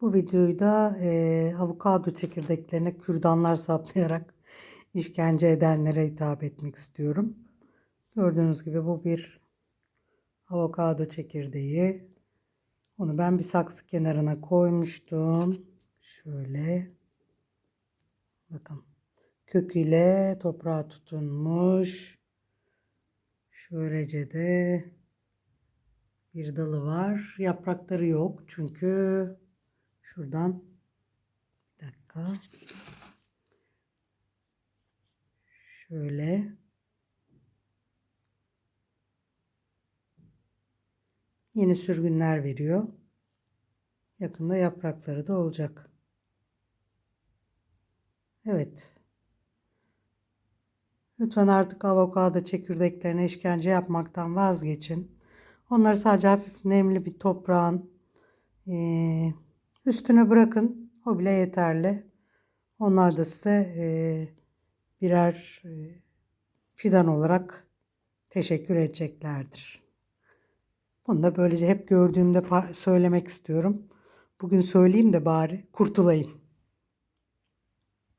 Bu videoyu da eee, avokado çekirdeklerine kürdanlar saplayarak işkence edenlere hitap etmek istiyorum. Gördüğünüz gibi bu bir avokado çekirdeği. Onu ben bir saksı kenarına koymuştum. Şöyle. Bakın. Köküyle toprağa tutunmuş. Şöylece de bir dalı var. Yaprakları yok çünkü şuradan bir dakika. Şöyle. Yeni sürgünler veriyor. Yakında yaprakları da olacak. Evet. Lütfen artık avokado çekirdeklerine işkence yapmaktan vazgeçin. Onları sadece hafif nemli bir toprağın eee, üstüne bırakın. O bile yeterli. Onlar da size eee, birer eee, fidan olarak teşekkür edeceklerdir. Bunu da böylece hep gördüğümde söylemek istiyorum. Bugün söyleyeyim de bari kurtulayım.